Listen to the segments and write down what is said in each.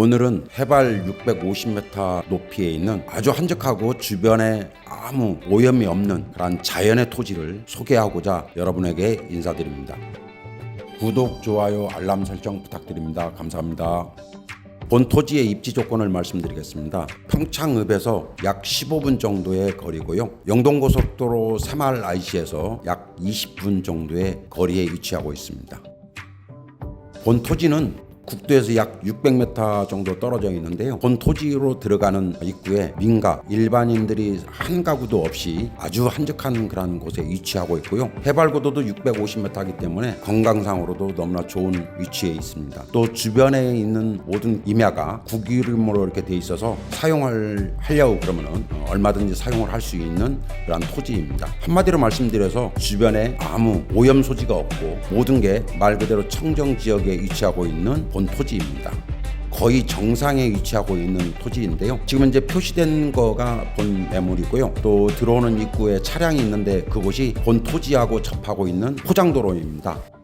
오늘은 해발 650m 높이에 있는 아주 한적하고 주변에 아무 오염이 없는 그런 자연의 토지를 소개하고자 여러분에게 인사드립니다. 구독, 좋아요, 알람 설정 부탁드립니다. 감사합니다. 본 토지의 입지 조건을 말씀드리겠습니다. 평창읍에서 약 15분 정도의 거리고요. 영동고속도로 새마을 IC에서 약 20분 정도의 거리에 위치하고 있습니다. 본 토지는 국도에서 약 600m 정도 떨어져 있는데요. 본 토지로 들어가는 입구에 민가 일반인들이 한 가구도 없이 아주 한적한 그런 곳에 위치하고 있고요. 해발 고도도 650m이기 때문에 건강상으로도 너무나 좋은 위치에 있습니다. 또 주변에 있는 모든 임야가 국유림으로 이렇게 돼 있어서 사용을 하려고 그러면은 얼마든지 사용을 할 수 있는 그런 토지입니다. 한마디로 말씀드려서 주변에 아무 오염 소지가 없고 모든 게 말 그대로 청정 지역에 위치하고 있는 본 토지입니다. 거의 정상에 위치하고 있는 토지인데요. 지금 이제 표시된 거가 본 매물이고요. 또 들어오는 입구에 차량이 있는데 그곳이 본 토지하고 접하고 있는 포장도로입니다.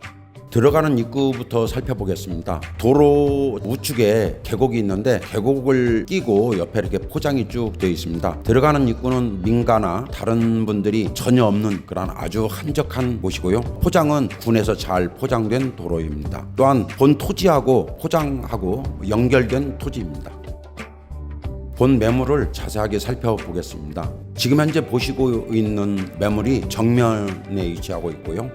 들어가는 입구부터 살펴보겠습니다. 도로 우측에 계곡이 있는데 계곡을 끼고 옆에 이렇게 포장이 쭉 되어 있습니다. 들어가는 입구는 민가나 다른 분들이 전혀 없는 그런 아주 한적한 곳이고요. 포장은 군에서 잘 포장된 도로입니다. 또한 본 토지하고 포장하고 연결된 토지입니다. 본 매물을 자세하게 살펴보겠습니다. 지금 현재 보시고 있는 매물이 정면에 위치하고 있고요.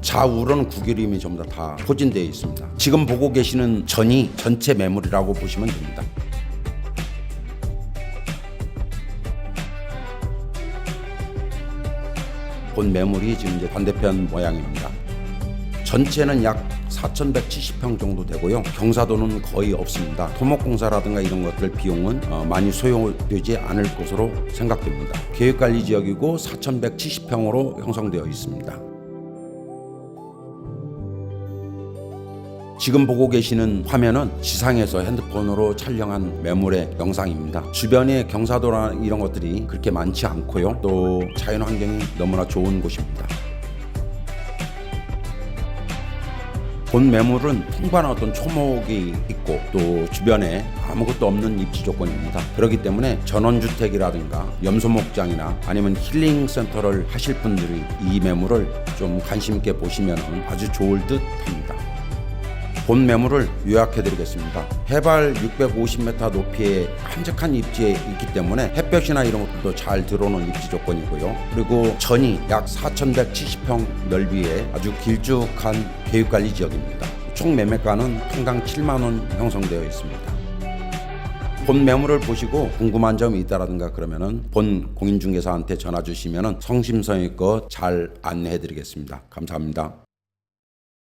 좌우로는 구기림이 전부 다, 다 포진되어 있습니다. 지금 보고 계시는 전이 전체 매물이라고 보시면 됩니다. 본 매물이 지금 이제 반대편 모양입니다. 전체는 약 4,170평 정도 되고요. 경사도는 거의 없습니다. 토목공사라든가 이런 것들 비용은 어, 많이 소요되지 않을 것으로 생각됩니다. 계획관리 지역이고 4,170평으로 형성되어 있습니다. 지금 보고 계시는 화면은 지상에서 핸드폰으로 촬영한 매물의 영상입니다. 주변에 경사도나 이런 것들이 그렇게 많지 않고요. 또 자연 환경이 너무나 좋은 곳입니다. 본 매물은 풍부한 어떤 초목이 있고 또 주변에 아무것도 없는 입지 조건입니다. 그렇기 때문에 전원주택이라든가 염소목장이나 아니면 힐링 센터를 하실 분들이 이 매물을 좀 관심 있게 보시면 아주 좋을 듯 합니다. 본 매물을 요약해 드리겠습니다. 해발 650m 높이의 한적한 입지에 있기 때문에 햇볕이나 이런 것들도 잘 들어오는 입지 조건이고요. 그리고 전이 약 4,170평 넓이의 아주 길쭉한 계획관리 지역입니다. 총 매매가는 평당 7만 원 형성되어 있습니다. 본 매물을 보시고 궁금한 점이 있다라든가 그러면은 본 공인중개사한테 전화 주시면은 성심성의껏 잘 안내해 드리겠습니다. 감사합니다.